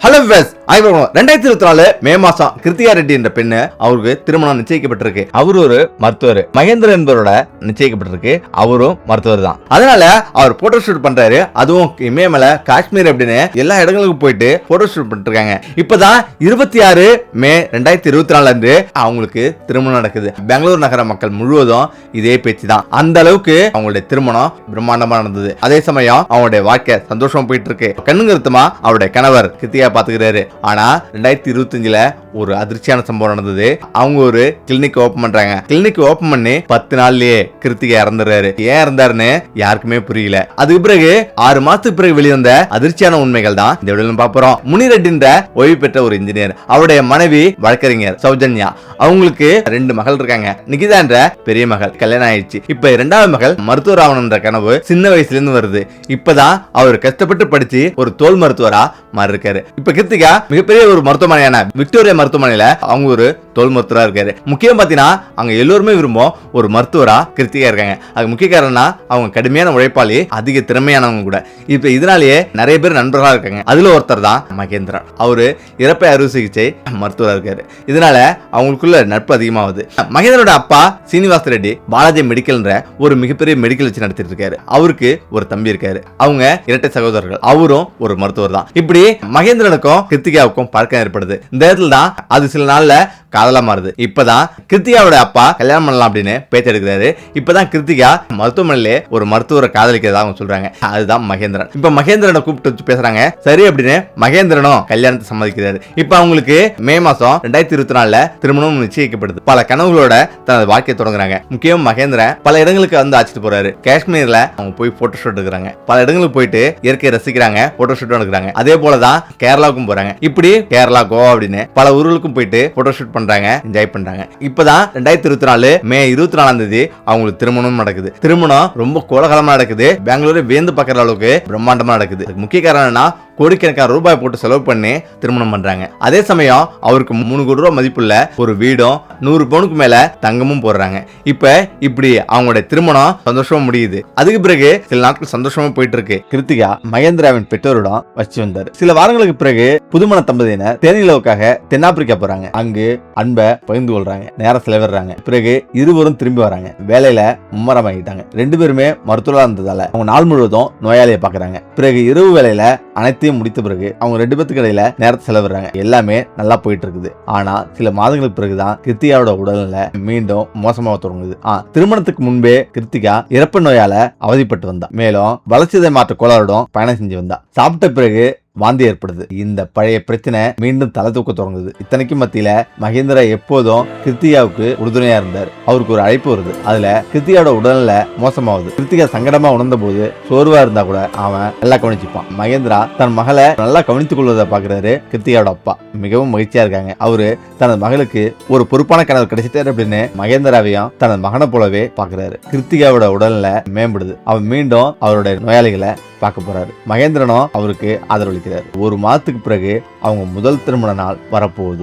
Hello வெஸ் ரெண்டாயிரத்தி இருபத்தி நாலு மே மாசம் கிருத்திகா ரெட்டி என்ற பெண்ணு அவருக்கு திருமணம் நிச்சயிக்கப்பட்டிருக்கு. அவர் ஒரு மருத்துவர். மகேந்திர என்பவரோட நிச்சயிக்கப்பட்டிருக்கு. அவரும் மருத்துவர் தான். அதனால அவர் போட்டோ ஷூட் பண்றாரு. அதுவும் இமயமலை காஷ்மீர் அப்படின்னு எல்லா இடங்களுக்கும் போயிட்டு போட்டோ ஷூட் பண்ணிட்டு இருக்காங்க. இப்பதான் இருபத்தி ஆறு மே ரெண்டாயிரத்தி இருபத்தி நாலுல இருந்து அவங்களுக்கு திருமணம் நடக்குது. பெங்களூர் நகர மக்கள் முழுவதும் இதே பேச்சு தான். அந்த அளவுக்கு அவங்களுடைய திருமணம் பிரம்மாண்டமா நடந்தது. அதே சமயம் அவங்களுடைய வாழ்க்கை சந்தோஷமா போயிட்டு இருக்கு. கண்ணுங்கருத்தமா அவருடைய கணவர் கிருத்திகா பாத்துக்கிறாரு. ஆனா ரெண்டாயிரத்தி இருபத்தஞ்சுல ஒரு அதிர்ச்சியான சம்பவம் நடந்தது. அவங்க ஒரு கிளினிக் ஓபன் பண்றாங்க. கிளினிக் ஓபன் பண்ணி பத்து நாள்லயே கிருத்திகா இறந்துறாரு ஏன் இறந்தாருன்னு யாருக்குமே புரியல. அதுக்கு பிறகு ஆறு மாசத்துக்கு பிறகு வெளிவந்த அதிர்ச்சியான உண்மைகள் தான் இந்த விடலும் பாப்புறோம் முனிரெட்டின்ற ஓய்வு பெற்ற ஒரு இன்ஜினியர் அவருடைய மனைவி வழக்கறிஞர் சௌஜன்யா. அவங்களுக்கு ரெண்டு மகள் இருக்காங்க. நிகிதான்ற பெரிய மகள் கல்யாணம் ஆயிடுச்சு. இப்ப இரண்டாவது மகள் மருத்துவர் ஆகணும்ன்ற கனவு சின்ன வயசுல இருந்து வருது. இப்பதான் அவர் கஷ்டப்பட்டு படிச்சு ஒரு தோல் மருத்துவரா மாறி இருக்காரு இப்ப கிருத்திகா மிகப்பெரிய ஒரு மருத்துவமனையான விக்டோரியா மருத்துவமனையில அவங்க ஒரு தோல் இருக்கார். இருக்காரு முக்கியம் பார்த்தீங்கன்னா அங்கே எல்லோருமே விரும்பும் ஒரு மருத்துவராக கிருத்திகா இருக்காங்க. அது முக்கிய காரணம்னா அவங்க கடுமையான உழைப்பாளி அதிக திறமையானவங்க கூட. இப்போ இதனாலேயே நிறைய பேர் நண்பர்களாக இருக்காங்க. அதில் ஒருத்தர் தான் மகேந்திரன். அவர் இறப்பை அறுவை சிகிச்சை மருத்துவராக இருக்காரு. இதனால அவங்களுக்குள்ள நட்பு அதிகமாகுது. மகேந்திரோட அப்பா சீனிவாச ரெட்டி பாலாஜி மெடிக்கல்ன்ற ஒரு மிகப்பெரிய மெடிக்கல் வச்சு நடத்திட்டு இருக்காரு. அவருக்கு ஒரு தம்பி இருக்காரு. அவங்க இரட்டை சகோதரர்கள். அவரும் ஒரு மருத்துவர் தான். இப்படி மகேந்திரனுக்கும் கிருத்திகாவுக்கும் பழக்கம் ஏற்படுது. இந்த இடத்துல தான் அது சில நாள்ல காதலா மாறுது. இப்பதான் கிருத்திகாவோட அப்பா கல்யாணம் பண்ணலாம் அப்படின்னு பேச்சு எடுக்கிறாரு. இப்பதான் கிருத்திகா மருத்துவமனையிலே ஒரு மருத்துவரை காதலிக்கிறதா அவங்க சொல்றாங்க. அதுதான் மகேந்திரன். இப்ப மகேந்திரனை கூப்பிட்டு வச்சு பேசுறாங்க. சரி அப்படின்னு மகேந்திரனும் கல்யாணத்தை சம்மதிக்கிறாரு. இப்ப அவங்களுக்கு மே மாசம் ரெண்டாயிரத்தி இருபத்தி நாலுல திருமணம் நிச்சயிக்கப்படுது. பல கனவுகளோட தனது வாழ்க்கையை தொடங்குறாங்க. முக்கியம் மகேந்திரன் பல இடங்களுக்கு வந்து அழைச்சிட்டு போறாரு. காஷ்மீர்ல அவங்க போய் போட்டோ ஷூட் எடுக்கிறாங்க. பல இடங்களுக்கு போயிட்டு இயற்கையை ரசிக்கிறாங்க போட்டோ ஷூட் எடுக்கிறாங்க. அதே போலதான் கேரளாவுக்கும் போறாங்க. இப்படி கேரளா கோவா அப்படின்னு பல ஊர்களுக்கும் போயிட்டு போட்டோ ஷூட் பண்றாங்க என்ஜாய் பண்றாங்க. இப்பதான் ரெண்டாயிரத்தி இருபத்தி நாலு மே இருபத்தி நாலாம் தேதி அவங்களுக்கு திருமணம் நடக்குது. திருமணம் ரொம்ப கோலகலமா நடக்குது. பெங்களூரு வேந்து பார்க்குற அளவுக்கு பிரம்மாண்டமா நடக்குது. முக்கிய காரணம் என்னன்னா கோடிக்கணக்கான ரூபாய் போட்டு செலவு பண்ணி திருமணம் பண்றாங்க. அதே சமயம் அவருக்கு மூணு கோடி ரூபாய் மதிப்புள்ள ஒரு வீடும் நூறு பவுனுக்கு மேல தங்கமும் போடுறாங்க. இப்ப இப்படி அவங்களுடைய திருமணம் சந்தோஷமா முடியுது. அதுக்கு பிறகு சில நாட்கள் சந்தோஷமா போயிட்டு இருக்கு கிருத்திகா மகேந்திராவின் பெற்றோரிடம் வச்சு வந்தார். சில வாரங்களுக்கு பிறகு புதுமண தம்பதியினர் தேனிலவுக்காக தென்னாப்பிரிக்கா போறாங்க. அங்கு அன்பை பகிர்ந்து கொள்றாங்க. நேரம் செலவிடுறாங்க. பிறகு இருவரும் திரும்பி வராங்க. வேலையில மும்மரம் ஆகிட்டாங்க ரெண்டு பேருமே மருத்துவராக இருந்ததால அவங்க நாள் முழுவதும் நோயாளியை பாக்குறாங்க. பிறகு இரவு வேலையில அனைத்தையும் முடித்த பிறகு அவங்க ரெண்டு பேத்துக்கு இடையில நேரத்தை செலவிடுறாங்க. எல்லாமே நல்லா போயிட்டு இருக்குது ஆனா சில மாதங்களுக்கு பிறகுதான் கிருத்திகாவோட உடல்நிலை மீண்டும் மோசமாக தொடங்குது. ஆ திருமணத்துக்கு முன்பே கிருத்திகா இறப்பு நோயால அவதிப்பட்டு வந்தா. மேலும் வளர்ச்சிதை மாற்ற கோளாறுடன் பயணம் செஞ்சு வந்தா. சாப்பிட்ட பிறகு வாந்தி ஏற்படுது. இந்த பழைய பிரச்சனை மீண்டும் தலை தூக்க தொடங்குது. இத்தனைக்கும் மத்தியில மகேந்திரா எப்போதும் கிருத்திகாவுக்கு உறுதுணையா இருந்தார். அவருக்கு ஒரு அழைப்பு வருது. அதுல கிருத்திகாவோட உடல்நிலை மோசமாகுது. கிருத்திகா சங்கடமா உணர்ந்த போது சோர்வா இருந்தா கூட அவன் நல்லா கவனிச்சுப்பான். மகேந்திரா தன் மகளை நல்லா கவனித்துக் கொள்வதை பாக்குறாரு கிருத்திகாவோட அப்பா. மிகவும் மகிழ்ச்சியா இருக்காங்க. அவரு தனது மகளுக்கு ஒரு பொறுப்பான கணவர் கிடைச்சிட்டாரு அப்படின்னு மகேந்திராவையும் தனது மகனை போலவே பாக்குறாரு கிருத்திகாவோட உடல்நிலை மேம்படுது. அவன் மீண்டும் அவருடைய நோயாளிகளை பார்க்க போறாரு. மகேந்திரனும் அவருக்கு ஆதரவளிக்கிறார். ஒரு மாதத்துக்கு பிறகு அவங்க முதல் திருமண நாள் வரப்போகுது.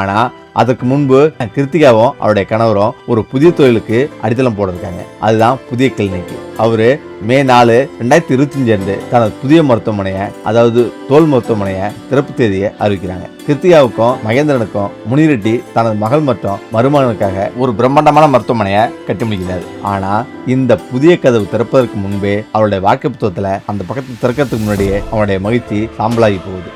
ஆனா அதுக்கு முன்பு கிருத்திகாவும் அவருடைய கணவரும் ஒரு புதிய தொழிலுக்கு அடித்தளம் போட்டிருக்காங்க. அதுதான் புதிய கிளினிக். அவரு மே நாலு ரெண்டாயிரத்தி இருபத்தஞ்சு அன்று தனது புதிய மருத்துவமனையை அதாவது தோல் மருத்துவமனையை திறப்பு தேதியை அறிவிக்கிறாங்க. கிருத்திகாவுக்கும் மகேந்திரனுக்கும் முனிரெட்டி தனது மகள் மற்றும் மருமகனுக்காக ஒரு பிரம்மாண்டமான மருத்துவமனையை கட்டி முடிக்கிறார் ஆனா இந்த புதிய கதவு திறப்பதற்கு முன்பே அவருடைய வாழ்க்கை புத்தகத்துல அந்த பக்கத்து திறக்கிறதுக்கு முன்னாடியே அவனுடைய மகிழ்ச்சி சாம்பலாகி போகுது.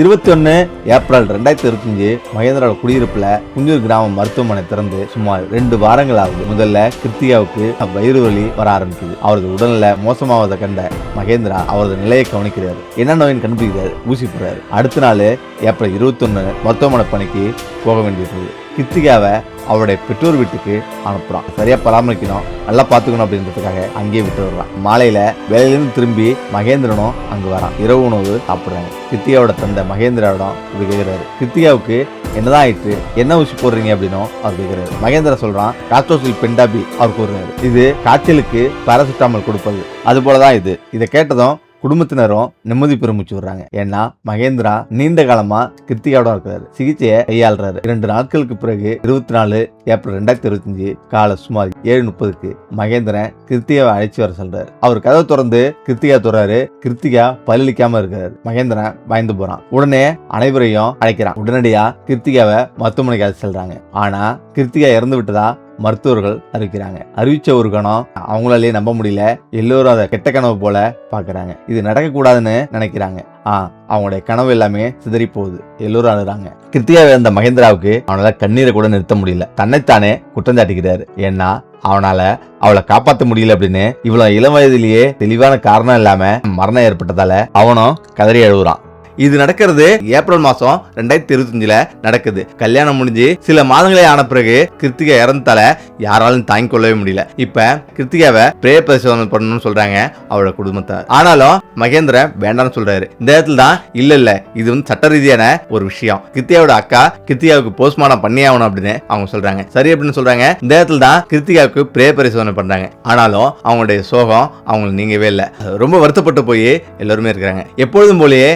இருபத்தி ஒன்னு ஏப்ரல் ரெண்டாயிரத்தி இருபத்தஞ்சு மகேந்திரோட குடியிருப்புல குஞ்சூர் கிராம மருத்துவமனை திறந்து சுமார் ரெண்டு வாரங்கள் ஆகுது முதல்ல கிருத்திகாவுக்கு வயிறு வலி வர ஆரம்பிக்குது. அவரது உடல்நிலை மோசமாவதை கண்ட மகேந்திரா அவரது நிலையை கவனிக்கிறார். என்ன நோயின் கண்டுபிடிக்கிறார்? ஊசி போடுறாரு. அடுத்த நாள் ஏப்ரல் இருபத்தொன்னு மருத்துவமனை பணிக்கு போக வேண்டியிருக்குது கிருத்திகாவை அவருடைய பெற்றோர் வீட்டுக்கு அனுப்புறான். சரியா பராமரிக்கணும் நல்லா பார்த்துக்கணும் அப்படின்றதுக்காக அங்கேயே விட்டு வர்றான் மாலையில வேலையிலிருந்து திரும்பி மகேந்திரனும் அங்கு வரான். இரவு உணவு சாப்பிடுறாங்க. கிருத்திகாவோட தந்தை மகேந்திராவிடம் இப்படி கேட்கிறாரு கிருத்திகாவுக்கு என்னதான் ஆயிட்டு என்ன ஊசி போடுறீங்க அப்படின்னும் அவர் கேட்கிறாரு மகேந்திரா சொல்றான் காற்றோசில் பெண்டாபி அவர் கூறுறாரு. இது காய்ச்சலுக்கு பாராசிட்டாமல் கொடுப்பது. அது போலதான் இது. இதை கேட்டதும் குடும்பத்தினரும் நிம்மதி பெருமிச்சு விடுறாங்க ஏன்னா மகேந்திரா நீண்ட காலமா கிருத்திகாவோட இருக்கிறாரு. சிகிச்சையை கையாளுறாரு. இரண்டு நாட்களுக்கு பிறகு இருபத்தி நாலு ஏப்ரல் ரெண்டாயிரத்தி இருபத்தஞ்சு காலை சுமார் ஏழு முப்பதுக்கு மகேந்திரன் கிருத்திகாவை அழைச்சி வர சொல்றாரு. அவர் கதவை திறந்து கிருத்திகா துறாரு. கிருத்திகா பல்லிக்காம இருக்காரு மகேந்திரன் பயந்து போறான். உடனே அனைவரையும் அழைக்கிறான். உடனடியா கிருத்திகாவை மருத்துவமனைக்கு அழைச்சி செல்றாங்க. ஆனா கிருத்திகா இறந்து விட்டதா மருத்துவர்கள் அறிவிக்கிறாங்க அறிவிச்ச ஒரு கணம் அவங்களாலேயே நம்ப முடியல. எல்லோரும் அதை கெட்ட கனவு போல பாக்குறாங்க இது நடக்கக்கூடாதுன்னு நினைக்கிறாங்க. ஆ அவங்களுடைய கனவு எல்லாமே சிதறி போகுது எல்லோரும் அழுறாங்க. கிருத்திகாவை இருந்த மகேந்திராவுக்கு அவனால கண்ணீரை கூட நிறுத்த முடியல. தன்னைத்தானே குற்றம் சாட்டிக்கிறாரு ஏன்னா அவனால அவளை காப்பாத்த முடியல அப்படின்னு இவ்வளவு இளம் வயதிலேயே தெளிவான காரணம் இல்லாம மரணம் ஏற்பட்டதால அவனும் கதறி அழுகுறான். இது நடக்கிறது ஏப்ரல் மாசம் ரெண்டாயிரத்தி இருபத்தஞ்சுல நடக்குது. கல்யாணம் முடிஞ்சு சில மாதங்களே ஆன பிறகு கிருத்திகா இறந்தால யாராலும் தாங்கிக் கொள்ளவே முடியல. இப்ப கிருத்திகாவை பிரே பரிசோதனை பண்ணணும்னு சொல்றாங்க அவளோட குடும்பத்தார். ஆனாலும் மகேந்திர வேண்டாம்னு சொல்றாரு. இந்த இடத்துல தான் இல்ல இல்ல இது வந்து சட்ட ரீதியான ஒரு விஷயம். கிருத்தியாவோட அக்கா கிருத்திகாவுக்கு போஸ்ட்மார்டம் பண்ணி ஆகணும் அப்படின்னு அவங்க சொல்றாங்க. சரி அப்படின்னு சொல்றாங்க. இந்த இடத்துல தான் கிருத்திகாவுக்கு பிரே பரிசோதனை பண்றாங்க. ஆனாலும் அவங்களுடைய சோகம் அவங்களுக்கு நீங்கவே இல்லை. ரொம்ப வருத்தப்பட்டு போய் எல்லாருமே இருக்கிறாங்க. எப்பொழுதும் போலயே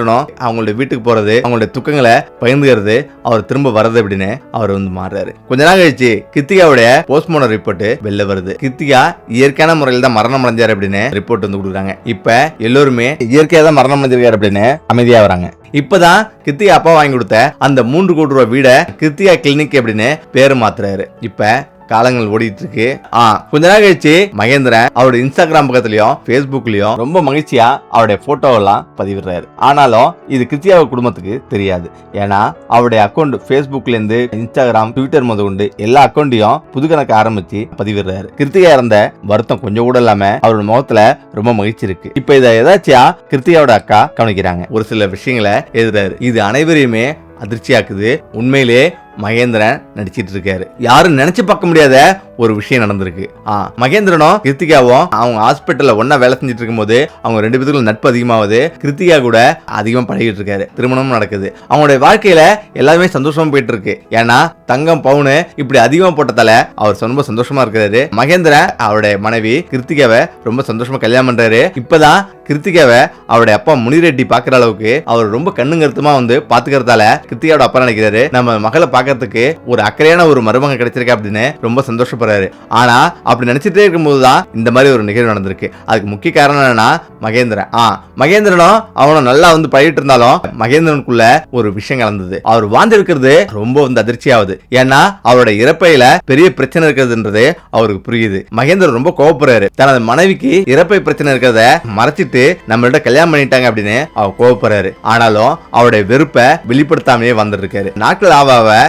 வந்துடணும். அவங்களோட வீட்டுக்கு போறது அவங்களுடைய துக்கங்களை பகிர்ந்துக்கிறது அவர் திரும்ப வர்றது அப்படின்னு அவர் வந்து மாறுறாரு. கொஞ்ச நாள் கழிச்சு கித்திகாவுடைய போஸ்ட்மார்டம் ரிப்போர்ட் வெளில வருது. கித்திகா இயற்கையான முறையில் தான் மரணம் அடைஞ்சாரு அப்படின்னு ரிப்போர்ட் வந்து கொடுக்குறாங்க. இப்ப எல்லோருமே இயற்கையா தான் மரணம் அடைஞ்சிருக்காரு அப்படின்னு அமைதியா வராங்க. இப்பதான் கிருத்திகா அப்பா வாங்கி கொடுத்த அந்த மூன்று கோடி ரூபாய் வீட கித்தியா கிளினிக் அப்படின்னு பேர் மாத்துறாரு. இப்ப காலங்கள் ஓடிட்டு இருக்கு ஆ கொஞ்ச நாள் கழிச்சு மகேந்திரன் அவருடைய இன்ஸ்டாகிராம் பக்கத்துலயும் ஃபேஸ்புக்லயும் ரொம்ப மகிழ்ச்சியா அவருடைய போட்டோ எல்லாம் பதிவிடுறாரு. ஆனாலும் இது கிறிஸ்தியாவ குடும்பத்துக்கு தெரியாது. ஏன்னா அவருடைய அக்கௌண்ட் ஃபேஸ்புக்ல இருந்து இன்ஸ்டாகிராம் ட்விட்டர் முதல் கொண்டு எல்லா அக்கௌண்ட்டையும் புது கணக்கு ஆரம்பிச்சு பதிவிடுறாரு. கிருத்திகா இருந்த வருத்தம் கொஞ்சம் கூட இல்லாம அவரோட முகத்துல ரொம்ப மகிழ்ச்சி இருக்கு. இப்ப இதை ஏதாச்சியா கிருத்திகாவோட அக்கா கவனிக்கிறாங்க. ஒரு சில விஷயங்களை எழுதுறாரு. இது அனைவரையுமே அதிர்ச்சியாக்குது. உண்மையிலே மகேந்திரன் நடிச்சிட்டு இருக்காரு யாரும் நினைச்சு பார்க்க முடியாத ஒரு விஷயம் நடந்திருக்கு. ஆ மகேந்திரனும் கிருத்திகாவும் அவங்க ஹாஸ்பிட்டல்ல ஒன்னா வேலை செஞ்சுட்டு இருக்கும்போது அவங்க ரெண்டு பேத்துக்குள்ள நட்பு அதிகமாகுது. கிருத்திகா கூட அதிகமா பழகிட்டு இருக்காரு திருமணமும் நடக்குது. அவங்களுடைய வாழ்க்கையில எல்லாமே சந்தோஷமா போயிட்டு இருக்கு ஏன்னா தங்கம் பவுனு இப்படி அதிகமா போட்டதால அவர் ரொம்ப சந்தோஷமா இருக்கிறாரு. மகேந்திரன் அவருடைய மனைவி கிருத்திகாவை ரொம்ப சந்தோஷமா கல்யாணம் பண்றாரு. இப்பதான் கிருத்திகாவை அவருடைய அப்பா முனிரெட்டி பாக்குற அளவுக்கு அவர் ரொம்ப கண்ணு வந்து பாத்துக்கிறதால கிருத்திகாவோட அப்பா நினைக்கிறாரு. நம்ம மகளை பார்க்கறதுக்கு ஒரு அக்கறையான ஒரு மருமகன் கிடைச்சிருக்கா அப்படின்னு ரொம்ப சந்தோஷப்படுறாரு. ஆனா அப்படி நினைச்சிட்டே இருக்கும்போது தான் இந்த மாதிரி ஒரு நிகழ்வு நடந்திருக்கு. அதுக்கு முக்கிய காரணம் என்னன்னா மகேந்திரன். ஆ மகேந்திரனும் அவனும் நல்லா வந்து பழகிட்டு இருந்தாலும் மகேந்திரனுக்குள்ள ஒரு விஷயம் கலந்தது. அவர் வாழ்ந்து இருக்கிறது ரொம்ப வந்து அதிர்ச்சி ஆகுது ஏன்னா அவரோட இறப்பையில பெரிய பிரச்சனை இருக்கிறதுன்றது அவருக்கு புரியுது. மகேந்திரன் ரொம்ப கோவப்படுறாரு. தனது மனைவிக்கு இறப்பை பிரச்சனை இருக்கிறத மறைச்சிட்டு நம்மள்ட்ட கல்யாணம் பண்ணிட்டாங்க அப்படின்னு அவர் கோவப்படுறாரு. ஆனாலும் அவருடைய வெறுப்பை வெளிப்படுத்தாமையே வந்துருக்காரு நாட்கள் ஆவ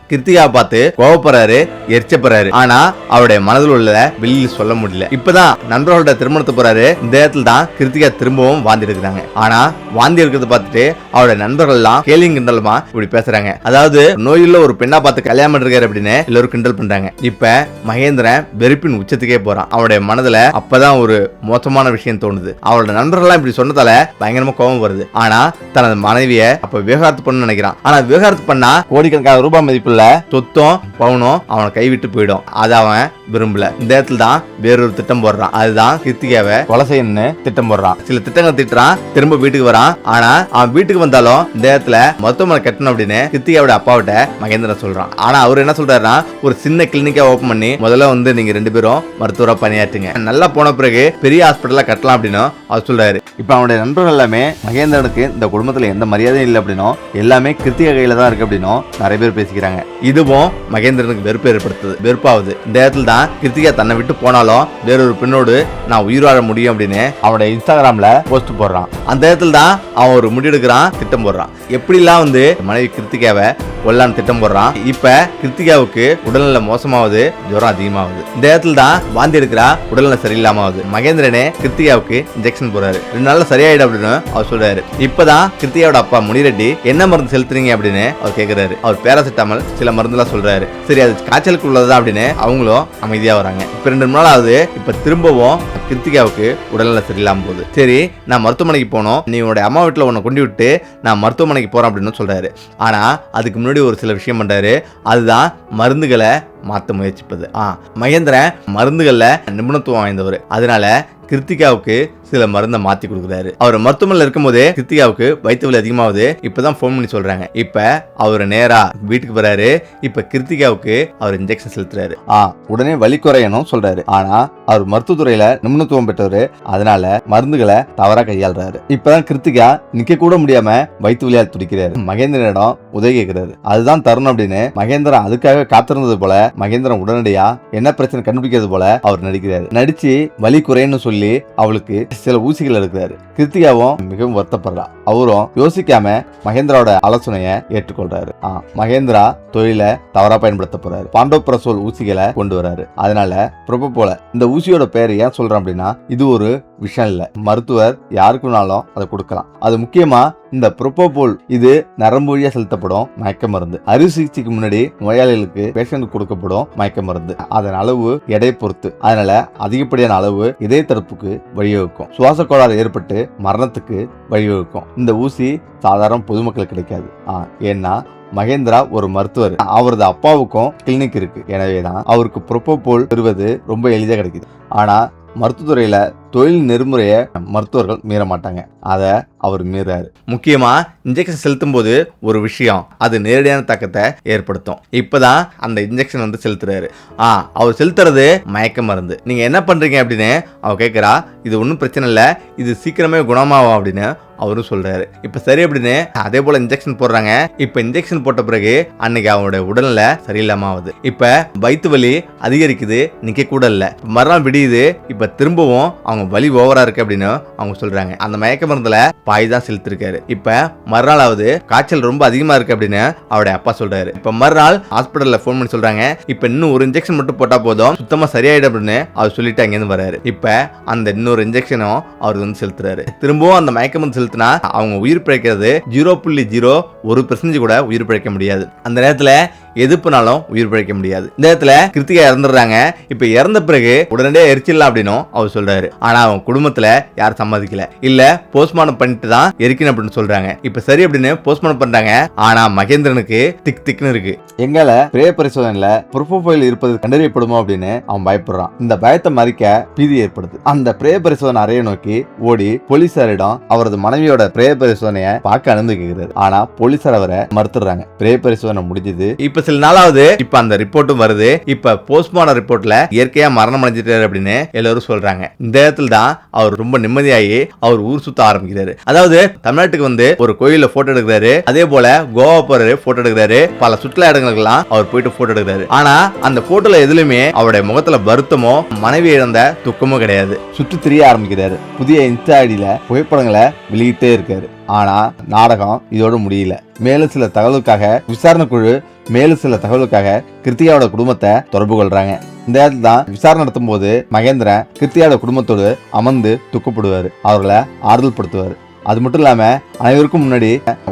கிருத்திகா பார்த்து கோவப்படுறாரு எரிச்சப்படுறாரு. ஆனா அவருடைய மனதில் உள்ள வெளியில் சொல்ல முடியல. இப்பதான் நண்பர்களோட திருமணத்தை போறாரு. இந்த இடத்துல தான் கிருத்திகா திரும்பவும் வாந்தி எடுக்கிறாங்க ஆனா வாந்தி எடுக்கிறத பார்த்துட்டு அவருடைய நண்பர்கள் எல்லாம் கேலி கிண்டலுமா இப்படி பேசுறாங்க. அதாவது நோயுள்ள ஒரு பெண்ணா பார்த்து கல்யாணம் பண்ணிருக்காரு அப்படின்னு எல்லாரும் கிண்டல் பண்றாங்க. இப்ப மகேந்திரன் வெறுப்பின் உச்சத்துக்கே போறான். அவருடைய மனதுல அப்பதான் ஒரு மோசமான விஷயம் தோணுது. அவரோட நண்பர்கள்லாம் இப்படி சொன்னதால பயங்கரமா கோபம் வருது. ஆனா தனது மனைவிய அப்ப விவகாரத்து பண்ண நினைக்கிறான். ஆனா விவகாரத்து பண்ணா கோடிக்கணக்கான ரூபாய் மதிப்புள்ள சொத்தும் பவுனும் அவனை கைவிட்டு போயிடும். அதை அவன் விரும்பல. இந்த இடத்துல தான் வேறொரு திட்டம் போடுறான். அதுதான் கிருத்திகாவை கொலை செய்யணும்னு திட்டம் போடுறான். சில திட்டங்கள் திட்டுறான் திரும்ப வீட்டுக்கு வரான். ஆனா அவன் வீட்டுக்கு வந்தாலும் இந்த இடத்துல மருத்துவமனை கட்டணும் அப்படின்னு கிருத்திகாவோட அப்பாவிட்ட மகேந்திரன் சொல்றான். ஆனா அவர் என்ன சொல்றாருன்னா ஒரு சின்ன கிளினிக்கா ஓபன் பண்ணி முதல்ல வந்து நீங்க ரெண்டு பேரும் மருத்துவரா பணியாற்றுங்க. நல்லா போன பிறகு பெரிய ஹாஸ்பிட்டலா கட்டலாம் அப்படின்னு அவர் சொல்றாரு. இப்ப அவனுடைய நண்பர்கள் எல்லாமே மகேந்திரனுக்கு இந்த குடும்பத்துல எந்த மரியாதையும் இல்லை அப்படின்னும் எல்லாமே கிருத்திகா கையில தான் இருக்கு அப்படின்னும் நிறைய பேர் பேசிக்கிறாங்க. இதுவும் மகேந்திரனுக்கு வெறுப்பு ஏற்படுத்துது வெறுப்பாகுது. இந்த இடத்துல தான் கிருத்திகா தன்னை விட்டு போனாலும் வேறொரு பெண்ணோடு நான் உயிர் வாழ முடியும் அப்படின்னு அவனோட இன்ஸ்டாகிராம்ல போஸ்ட் போடுறான். அந்த இடத்துல தான் அவன் ஒரு முடிவெடுக்கிறான் திட்டம் போடுறான். எப்படிலாம் வந்து மனைவி கிருத்திகாவை கொல்லான்னு திட்டம் போடுறான் இப்ப கிருத்திகாவுக்கு உடல்நல மோசமாவது ஜுரம் அதிகமாகுது. இந்த இடத்துல தான் வாந்தி எடுக்கிறா உடல்நல சரியில்லாம ஆகுது. மகேந்திரனே கிருத்திகாவுக்கு இன்ஜெக்ஷன் போறாரு ரெண்டு நாள்ல சரியாயிடும் அப்படின்னு அவர் சொல்றாரு. இப்பதான் கிருத்திகாவோட அப்பா முனிரெட்டி என்ன மருந்து செலுத்துறீங்க அப்படின்னு அவர் கேக்குறாரு. அவர் பேராசிட்டாமல் சில மருந்துலாம் சொல்றாரு. சரி அது காய்ச்சலுக்கு உள்ளதா அப்படின்னு அவங்களும் அமைதியாக வராங்க. இப்போ ரெண்டு மூணு நாள் ஆகுது இப்போ திரும்பவும் கிருத்திகாவுக்கு உடல்நல சரியில்லாமல் போகுது. சரி நான் மருத்துவமனைக்கு போனோம். நீ உன்னோட அம்மா வீட்டில் உன்னை கொண்டு விட்டு நான் மருத்துவமனைக்கு போகிறேன் அப்படின்னு சொல்கிறாரு ஆனால் அதுக்கு முன்னாடி ஒரு சில விஷயம் பண்ணுறாரு அதுதான் மருந்துகளை மாற்ற முயற்சிப்பது. ஆ மகேந்திரன் மருந்துகளில் நிபுணத்துவம் வாய்ந்தவர். அதனால கிருத்திகாவுக்கு சில மருந்தை மாத்தி கொடுக்குறாரு. அவர் மருத்துவமனையில் இருக்கும்போதே கிருத்திகாவுக்கு வயிற்று வலி அதிகமாகுது. இப்பதான் ஃபோன் பண்ணி சொல்றாங்க. இப்ப அவர் நேரா வீட்டுக்கு வராரு. இப்ப கிருத்திகாவுக்கு அவர் இன்ஜெக்ஷன் செலுத்துறாரு. ஆ உடனே வலி குறையணும் சொல்றாரு. ஆனா அவர் மருத்துவத்துறையில நிபுணத்துவம் பெற்றவர். அதனால மருந்துகளை தவறா கையாளுறாரு. இப்பதான் கிருத்திகா நிக்க கூட முடியாம வயிற்று வலியால் துடிக்கிறாரு. மகேந்திரனிடம் உதவி கேட்கிறாரு அதுதான் தருணம் அப்படின்னு மகேந்திரன் அதுக்காக காத்திருந்தது போல மகேந்திரன் உடனடியா என்ன பிரச்சனை கண்டுபிடிக்கிறது போல அவர் நடிக்கிறாரு. நடிச்சு வலி குறையன்னு சொல்லி அவளுக்கு சில ஊசிகள் எடுக்கிறாரு. கிருத்திகாவும் மிகவும் வருத்தப்படுறா. அவரும் யோசிக்காம மகேந்திராவோட ஆலோசனையை ஏற்றுக்கொள்றாரு. ஆ, மகேந்திரா தொழிலை தவறா பயன்படுத்த போறாரு. பாண்டோப்ரசோல் ஊசிகளை கொண்டு வராரு. அதனால போல இந்த ஊசியோட பேர் ஏன் சொல்றேன் அப்படின்னா இது ஒரு விஷயம் இல்லை. மருத்துவர் யாருக்குனாலும் அதை கொடுக்கலாம். அது முக்கியமா இந்த ப்ரோபோபோல் இது நரம்பு வழியா செலுத்தப்படும் மயக்க மருந்து. அறுவை சிகிச்சைக்கு முன்னாடி நோயாளிகளுக்கு பேஷண்ட் கொடுக்கப்படும் மயக்க மருந்து. அதன் அளவு எடை பொறுத்து. அதனால அதிகப்படியான அளவு இதய தடுப்புக்கு வழிவகுக்கும். சுவாச கோளாறு ஏற்பட்டு மரணத்துக்கு வழிவகுக்கும். இந்த ஊசி சாதாரண பொதுமக்களுக்கு கிடைக்காது. ஏன்னா மகேந்திரா ஒரு மருத்துவர். அவரது அப்பாவுக்கும் கிளினிக் இருக்கு. எனவேதான் அவருக்கு ப்ரொப்போபோல் பெறுவது ரொம்ப எளிதாக கிடைக்குது. ஆனா மருத்துவத்துறையில தொழில் நெறிமுறையை மருத்துவர்கள் மீற மாட்டாங்க. அதை அவர் மீறாரு. முக்கியமா இன்ஜெக்ஷன் செலுத்தும் போது ஒரு விஷயம் அது நேரடியான தாக்கத்தை ஏற்படுத்தும். இப்பதான் அந்த இன்ஜெக்ஷன் வந்து செலுத்துறாரு. ஆ அவர் செலுத்துறது மயக்க மருந்து. நீங்க என்ன பண்றீங்க அப்படின்னு அவ கேட்குறா இது ஒன்றும் பிரச்சனை இல்லை. இது சீக்கிரமே குணமாகும் அப்படின்னு அவரும் சொல்றாரு. இப்ப சரி அப்படின்னு அதே போல இன்ஜெக்ஷன் போடுறாங்க. இப்ப இன்ஜெக்ஷன் போட்ட பிறகு அன்னைக்கு அவனுடைய உடல்நிலை சரியில்லாம ஆகுது. இப்ப வயிற்று வலி அதிகரிக்குது நிக்க கூட இல்ல. மறுநாள் விடியுது இப்ப திரும்பவும் அவங்க வலி ஓவரா இருக்கு அப்படின்னு அவங்க சொல்றாங்க. அந்த மயக்க மருந்துல பாய் தான் செலுத்திருக்காரு. இப்ப மறுநாளாவது காய்ச்சல் ரொம்ப அதிகமா இருக்கு அப்படின்னு அவருடைய அப்பா சொல்றாரு. இப்ப மறுநாள் ஹாஸ்பிட்டல்ல ஃபோன் பண்ணி சொல்றாங்க. இப்ப இன்னும் ஒரு இன்ஜெக்ஷன் மட்டும் போட்டா போதும் சுத்தமா சரியாயிடும் அப்படின்னு அவர் சொல்லிட்டு அங்கேருந்து வராரு இப்ப அந்த இன்னொரு இன்ஜெக்ஷனும் அவர் வந்து செலுத்துறாரு. திரும்பவும் அந்த மயக்க மருந்து செலுத்தினா அவங்க உயிர் பிழைக்கிறது ஜீரோ புள்ளி ஜீரோ ஒரு பெர்சன்டேஜ் கூட உயிர் பிழைக்க முடியாது. அந்த நேரத்தில் எதுப்புனாலும் உயிர் பிழைக்க முடியாது. இந்த இடத்துல கிருத்திகா இறந்துடுறாங்க. இப்ப இறந்த பிறகு உடனடியே எரிச்சிடலாம் அப்படின்னும் அவர் சொல்றாரு. ஆனா அவன் குடும்பத்துல யாரும் சம்மதிக்கல. இல்ல போஸ்ட்மார்டம் பண்ணிட்டு தான் எரிக்கணும் அப்படின்னு சொல்றாங்க. இப்ப சரி அப்படின்னு போஸ்ட்மார்டம் பண்றாங்க. ஆனா மகேந்திரனுக்கு திக் திக்னு இருக்கு. எங்களை பிரே பரிசோதனையில புரோபோஃபைல் இருப்பது கண்டறியப்படுமோ அப்படின்னு அவன் பயப்படுறான். இந்த பயத்தை மறிக்க பீதி ஏற்படுது. அந்த பிரே பரிசோதனை அறையை நோக்கி ஓடி போலீசாரிடம் அவரது மனைவியோட பிரே பரிசோதனையை பார்க்க அனுமதிக்கிறாரு ஆனா போலீசார் அவரை மறுத்துறாங்க பிரே பரிசோதனை முடிஞ்சது. இப்ப சில நாளாவது இப்ப அந்த ரிப்போர்ட்டும் வருது. இப்ப போஸ்ட்மார்டம் ரிப்போர்ட்ல இயற்கையா மரணம் அடைஞ்சிட்டாரு அப்படின்னு எல்லாரும் சொல்றாங்க. இந்த இடத்துல தான் அவர் ரொம்ப நிம்மதியாகி அவர் ஊர் சுத்த ஆரம்பிக்கிறாரு. அதாவது தமிழ்நாட்டுக்கு வந்து ஒரு கோயில போட்டோ எடுக்கிறாரு. அதே போல கோவா போறாரு போட்டோ எடுக்கிறாரு. பல சுற்றுலா இடங்களுக்கெல்லாம் அவர் போயிட்டு போட்டோ எடுக்கிறாரு. ஆனா அந்த போட்டோல எதுலயுமே அவருடைய முகத்துல வருத்தமோ மனைவி இழந்த துக்கமோ கிடையாது. சுற்றி திரிய ஆரம்பிக்கிறாரு. புதிய இன்ஸ்டா ஐடியில புகைப்படங்களை வெளியிட்டே இருக்காரு. ஆனா நாடகம் இதோடு முடியல. மேலும் சில தகவலுக்காக விசாரணை குழு மேலும் சில தகவலுக்காக கிருத்திகாவோட குடும்பத்தை தொடர்பு கொள்றாங்க. இந்த இடத்துல தான் விசாரணை நடத்தும் போது மகேந்திரன் கிருத்தியாவோட குடும்பத்தோடு அமர்ந்து துக்கப்படுவார். அவர்களை ஆறுதல் படுத்துவார் அது மட்டும் இல்லாம அனைவருக்கும் முன்னாடி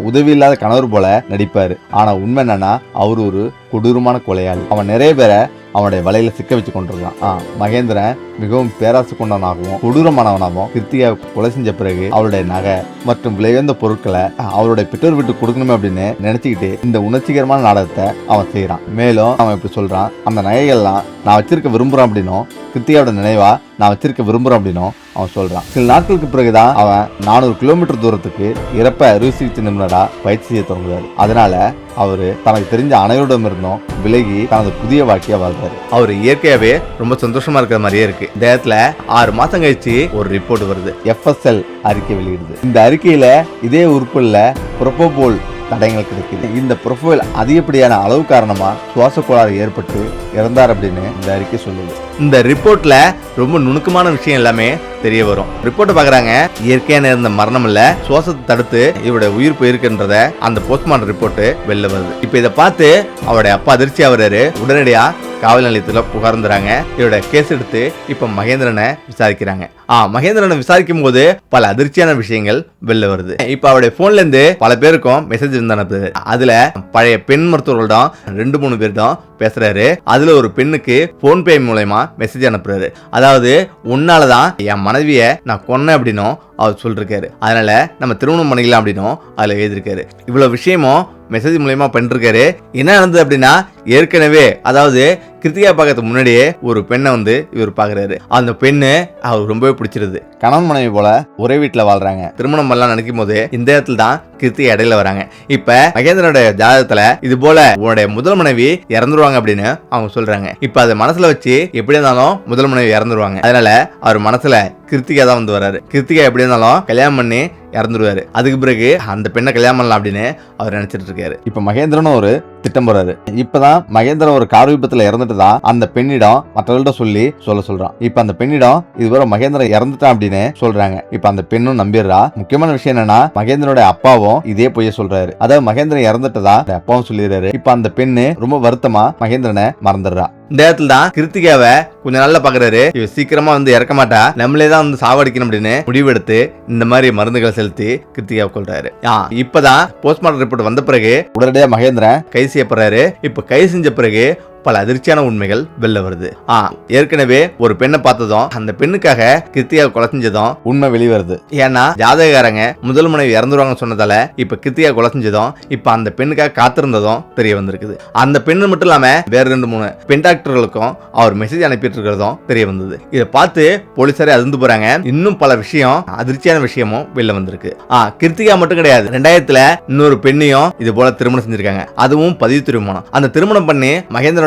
உதவி இல்லாத கணவர் போல நடிப்பாரு. ஆனா உண்மை என்னன்னா அவர் ஒரு கொடூரமான கொலையாளி. அவன் நிறைய பேரை அவனுடைய வலையில சிக்க வச்சு கொண்டிருக்கான். ஆ மகேந்திரன் மிகவும் பேராசு கொண்டவனாகவும் கொடூரமானவனாகவும் கிருத்திகா கொலை செஞ்ச பிறகு அவளுடைய நகை மற்றும் விலையுயர்ந்த பொருட்களை அவளுடைய பெற்றோர் வீட்டு கொடுக்கணுமே அப்படின்னு நினைச்சுக்கிட்டு இந்த உணர்ச்சிகரமான நாடகத்தை அவன் செய்யறான் மேலும் அவன் இப்படி சொல்றான் அந்த நகைகள்லாம் நான் வச்சிருக்க விரும்புறேன் அப்படின்னும் கிருத்திகாவோட நினைவா நான் வச்சிருக்க விரும்புறேன் அப்படின்னும் அவன் சொல்றான். சில நாட்களுக்கு பிறகுதான் அவன் நானூறு கிலோமீட்டர் தூரத்துக்கு இறப்ப அறுவை சிகிச்சை நிபுணரா பயிற்சி செய்ய தொடங்குறாரு. அதனால அவரு தனக்கு தெரிஞ்ச அனைவரிடம் இருந்தும் விலகி தனது புதிய வாழ்க்கைய வாழ்றாரு. அவர் இயற்கையாவே ரொம்ப சந்தோஷமா இருக்கிற மாதிரியே இருக்கு. இந்த இடத்துல ஆறு மாசம் கழிச்சு ஒரு ரிப்போர்ட் வருது. எஃப்எஸ்எல் அறிக்கை வெளியிடுது. இந்த அறிக்கையில இதே உறுப்புல புரோபோல் தடயங்கள் கிடைக்குது. இந்த ப்ரொஃபைல் அதிகப்படியான அளவு காரணமாக சுவாச கோளாறு ஏற்பட்டு இறந்தார் அப்படின்னு இந்த அறிக்கை சொல்லுது. இந்த ரிப்போர்ட்ல ரொம்ப நுணுக்கமான விஷயம் எல்லாமே தெரிய வரும். ரிப்போர்ட்டை பாக்குறாங்க இயற்கையா நேர்ந்த மரணம் இல்ல சுவாசத்தை தடுத்து இவருடைய உயிர் போயிருக்குன்றத அந்த போஸ்ட்மார்டம் ரிப்போர்ட் வெளில வருது. இப்போ இதை பார்த்து அவருடைய அப்பா அதிர்ச்சி ஆகுறாரு. உடனடியா காவல் நிலையத்தில் புகார்ந்துறாங்க. இதோட கேஸ் எடுத்து இப்போ மகேந்திரனை விசாரிக்கிறாங்க. ஆ மகேந்திரனை விசாரிக்கும் போது பல அதிர்ச்சியான விஷயங்கள் வெளில வருது. இப்போ அவருடைய போன்ல இருந்து பல பேருக்கும் மெசேஜ் இருந்து அனுப்புது அதுல பழைய பெண் மருத்துவர்களிடம் ரெண்டு மூணு பேர்தான் பேசுறாரு. அதுல ஒரு பெண்ணுக்கு போன்பே மூலயமா மெசேஜ் அனுப்புறாரு. அதாவது உன்னாலதான் என் மனைவிய நான் கொன்னேன் அப்படின்னும் அவர் சொல்லிருக்காரு. அதனால நம்ம திருமணம் பண்ணிக்கலாம் அப்படின்னும் அதுல எழுதியிருக்காரு. இவ்வளவு விஷயமும் மெசேஜ் மூலயமா பண்ணிருக்காரு. என்ன நடந்தது அப்படின்னா ஏற்கனவே அதாவது கிருத்திகா பார்க்கறதுக்கு முன்னாடியே ஒரு பெண்ணை வந்து இவர் பார்க்குறாரு. அந்த பெண்ணு அவர் ரொம்பவே பிடிச்சிருது. கணவன் மனைவி போல ஒரே வீட்டில் வாழ்றாங்க. திருமணம் எல்லாம் நினைக்கும் போது இந்த இடத்துல தான் கிருத்திகா இடையில வராங்க. இப்ப மகேந்திரனுடைய ஜாதகத்துல இது போல உன்னுடைய முதல் மனைவி இறந்துருவாங்க அப்படின்னு அவங்க சொல்றாங்க. இப்ப அதை மனசுல வச்சு எப்படி இருந்தாலும் முதல் மனைவி இறந்துருவாங்க. அதனால அவர் மனசுல கிருத்திகா தான் வந்து வராரு கிருத்திகா எப்படி இருந்தாலும் கல்யாணம் பண்ணி இறந்துருவாரு. அதுக்கு பிறகு அந்த பெண்ணை கல்யாணம் பண்ணலாம் அப்படின்னு அவர் நினைச்சிட்டு இருக்காரு. இப்ப மகேந்திரனும் ஒரு திட்டம் போறாரு. இப்பதான் மகேந்திரன் ஒரு கார் விபத்துல இறந்துட்டு தான் அந்த பெண்ணிடம் மற்றவர்கள்ட்ட சொல்லி சொல்ல சொல்றான். இப்ப அந்த பெண்ணிடம் இதுவரை மகேந்திரன் இறந்துட்டான் அப்படின்னு சொல்றாங்க. இப்ப அந்த பெண்ணும் நம்பிடுறா முக்கியமான விஷயம் என்னன்னா மகேந்திரனுடைய அப்பாவும் இதே பொய்ய சொல்றாரு. அதாவது மகேந்திரன் இறந்துட்டதா? அந்த அப்பாவும் சொல்லிடுறாரு. இப்ப அந்த பெண்ணு ரொம்ப வருத்தமா மகேந்திரனை மறந்துடுறா. இந்த இடத்துல தான் கிருத்திகாவை கொஞ்சம் நல்லா பாக்குறாரு. இவ சீக்கிரமா வந்து இறக்க மாட்டா. நம்மளே தான் வந்து சாவடிக்கணும் அப்படின்னு முடிவெடுத்து இந்த மாதிரி மருந்துகள் செலுத்தி கிருத்திகாவை கொள்றாரு இப்பதான் போஸ்ட்மார்டம் ரிப்போர்ட் வந்த பிறகு உடனடியா மகேந்திரன் கை செய்யப்படுறாரு. இப்ப கை செஞ்ச பிறகு பல அதிர்ச்சியான உண்மைகள் வெளில வருது. ஆ ஏற்கனவே ஒரு பெண்ணை பார்த்ததும் அந்த பெண்ணுக்காக கிருத்தியா கொலை செஞ்சதும் உண்மை வெளிவருது ஏன்னா ஜாதகக்காரங்க முதல் மனைவி இறந்துருவாங்க சொன்னதால இப்ப கிருத்தியா கொலை செஞ்சதும் இப்ப அந்த பெண்ணுக்காக காத்திருந்ததும் தெரிய வந்திருக்குது. அந்த பெண்ணு மட்டும் இல்லாம வேற ரெண்டு மூணு பெண் டாக்டர்களுக்கும் அவர் மெசேஜ் அனுப்பிட்டு இருக்கிறதும் தெரிய வந்தது. இதை பார்த்து போலீசாரே அதிர்ந்து போறாங்க. இன்னும் பல விஷயம் அதிர்ச்சியான விஷயமும் வெளில வந்திருக்கு. ஆ கிருத்திகா மட்டும் கிடையாது. ரெண்டாயிரத்துல இன்னொரு பெண்ணையும் இது போல திருமணம் செஞ்சிருக்காங்க. அதுவும் பதிவு திருமணம். அந்த திருமணம் பண்ணி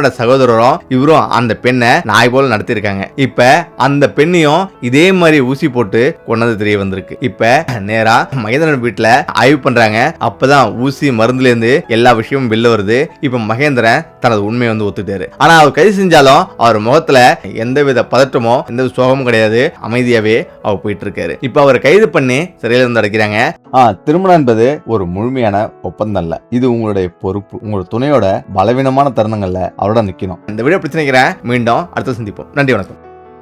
இவரோட சகோதரரும் இவரும் அந்த பெண்ணை நாய் போல நடத்திருக்காங்க இப்ப அந்த பெண்ணையும் இதே மாதிரி ஊசி போட்டு கொண்டது தெரிய வந்திருக்கு. இப்ப நேரா மகேந்திரன் வீட்டுல ஆய்வு பண்றாங்க. அப்பதான் ஊசி மருந்துல இருந்து எல்லா விஷயமும் வெளில வருது. இப்ப மகேந்திரன் தனது உண்மையை வந்து ஒத்துட்டாரு ஆனா அவர் கைது செஞ்சாலும் அவர் முகத்துல எந்தவித பதட்டமோ எந்த சோகமும் கிடையாது. அமைதியாவே அவர் போயிட்டு இருக்காரு இப்ப அவரை கைது பண்ணி சிறையில இருந்து அடைக்கிறாங்க. திருமணம் என்பது ஒரு முழுமையான ஒப்பந்தம் இல்ல இது உங்களுடைய பொறுப்பு. உங்களோட துணையோட பலவீனமான தருணங்கள்ல அவரோட நிக்கணும். இந்த வீடியோ பிரச்சனைக்கிறேன் மீண்டும் அடுத்த சந்திப்போம். நன்றி வணக்கம்.